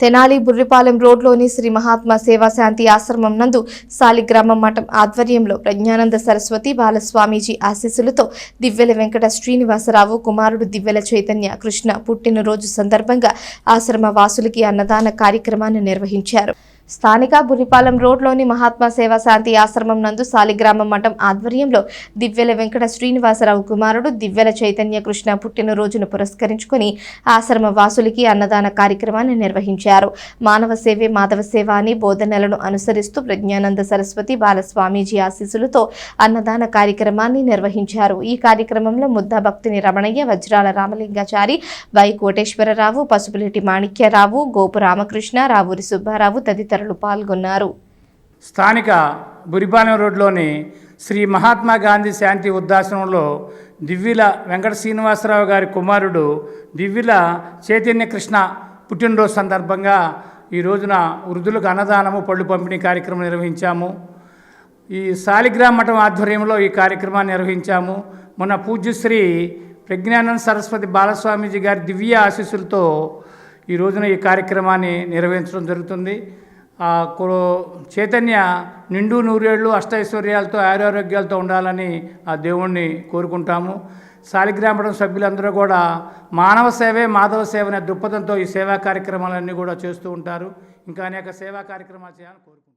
తెనాలి బుర్రిపాలెం రోడ్లోని శ్రీ మహాత్మా సేవా శాంతి ఆశ్రమం నందు సాలిగ్రామం మఠం ఆధ్వర్యంలో ప్రజ్ఞానంద సరస్వతి బాలస్వామీజీ ఆశీస్సులతో దివ్యల వెంకట శ్రీనివాసరావు కుమారుడు దివ్యల చైతన్య కృష్ణ పుట్టినరోజు సందర్భంగా ఆశ్రమ వాసులకి అన్నదాన కార్యక్రమాన్ని నిర్వహించారు. స్థానిక బురిపాలెం రోడ్లోని మహాత్మా సేవా శాంతి ఆశ్రమం నందు సాలిగ్రామం మఠం ఆధ్వర్యంలో దివ్యల వెంకట శ్రీనివాసరావు కుమారుడు దివ్యల చైతన్య కృష్ణ పుట్టినరోజును పురస్కరించుకుని ఆశ్రమ వాసులకి అన్నదాన కార్యక్రమాన్ని నిర్వహించారు. మానవ సేవే మాధవ సేవ అని బోధనలను అనుసరిస్తూ ప్రజ్ఞానంద సరస్వతి బాలస్వామీజీ ఆశీస్సులతో అన్నదాన కార్యక్రమాన్ని నిర్వహించారు. ఈ కార్యక్రమంలో ముద్దా భక్తిని రమణయ్య వజ్రాల రామలింగాచారి వై కోటేశ్వరరావు పసుపులేటి మాణిక్యరావు గోపు రామకృష్ణ రావూరి సుబ్బారావు తదితరులు పాల్గొన్నారు. స్థానిక బురిపాలెం రోడ్లోని శ్రీ మహాత్మా గాంధీ శాంతి వృద్ధాశ్రమంలో దివ్యుల వెంకట శ్రీనివాసరావు గారి కుమారుడు దివ్యుల చైతన్య కృష్ణ పుట్టినరోజు సందర్భంగా ఈ రోజున వృద్ధులకు అన్నదానము పళ్ళు పంపిణీ కార్యక్రమం నిర్వహించాము. ఈ శాలిగ్రామ మఠం ఆధ్వర్యంలో ఈ కార్యక్రమాన్ని నిర్వహించాము. మొన్న పూజ్యశ్రీ ప్రజ్ఞానంద సరస్వతి బాలస్వామీజీ గారి దివ్య ఆశీస్సులతో ఈ రోజున ఈ కార్యక్రమాన్ని నిర్వహించడం జరుగుతుంది. చైతన్య నిండు నూరేళ్ళు అష్టైశ్వర్యాలతో ఆరోగ్యాలతో ఉండాలని ఆ దేవుణ్ణి కోరుకుంటాము. శాలిగ్రామడం సభ్యులందరూ కూడా మానవ సేవే మాధవ సేవ అనే దృక్పథంతో ఈ సేవా కార్యక్రమాలన్నీ కూడా చేస్తూ ఉంటారు. ఇంకా అనేక సేవా కార్యక్రమాలు చేయాలని కోరుకుంటున్నాను